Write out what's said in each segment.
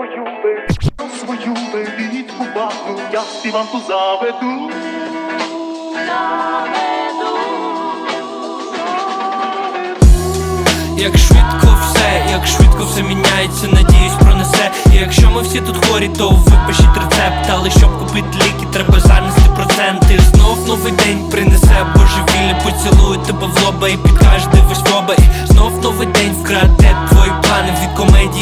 свою беріть, свою беріть бумагу, я співанку заведу. Як швидко все, як швидко все міняється, надіюсь пронесе. І якщо ми всі тут хворі, то випишіть рецепт. Але щоб купити ліки, треба занести проценти. Знов новий день принесе божевілля, поцілує тебе в лоба і підкаже дивись в. І знов новий день вкраде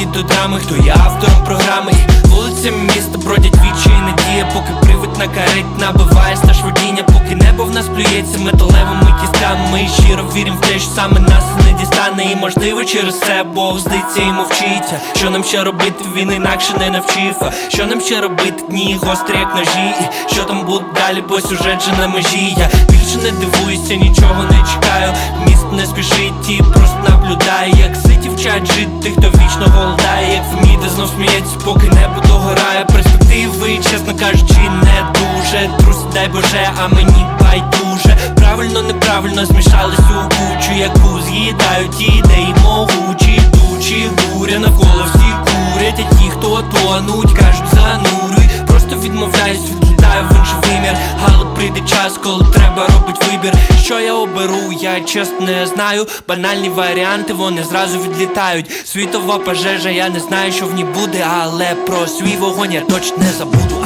комедії до драми. Хто є автором програми? І вулицями міста бродять вічі і надія, поки привид на карет набиває стаж водіння, поки небо в нас плюється металевими кістками. Ми щиро віримо в те, що саме нас не дістане. І можливо через це Бог здиться і мовчиться. Що нам ще робити, він інакше не навчив. А Що нам ще робити, дні гострі, як ножі. І що там буде далі, бо сюжет же на межі. Я більше не дивуюся, нічого не чекаю. Міст не спішить і просто наблюдає, як вчать жити, хто вічно голодає, як вміде знов сміється, поки небо догорає. Перспективи, чесно кажучи, не дуже. Друзі, дай Боже, а мені байдуже. Правильно, неправильно змішались у кучу, яку з'їдають ідеї могучі, дучі, буря навколо всі курять, а ті, хто тонуть, кажуть занурюй. Просто відмовляюсь, відлітаю в інший вимір. Прийде час, коли треба робить вибір. Що я оберу, я чесно не знаю. Банальні варіанти, вони зразу відлітають. Світова пожежа, я не знаю, що в ній буде, але про свій вогонь я точно не забуду.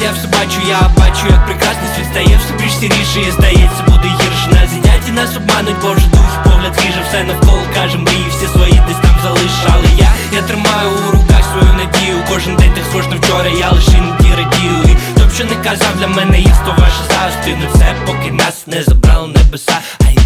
Я все бачу, я бачу, як прекрасний світ стає все більш сіріше і здається, буде гірше вчора, я лише іноді радію І То б що не казав, для мене є сто ваша завжди Не все, поки нас не забрало небеса, Ай й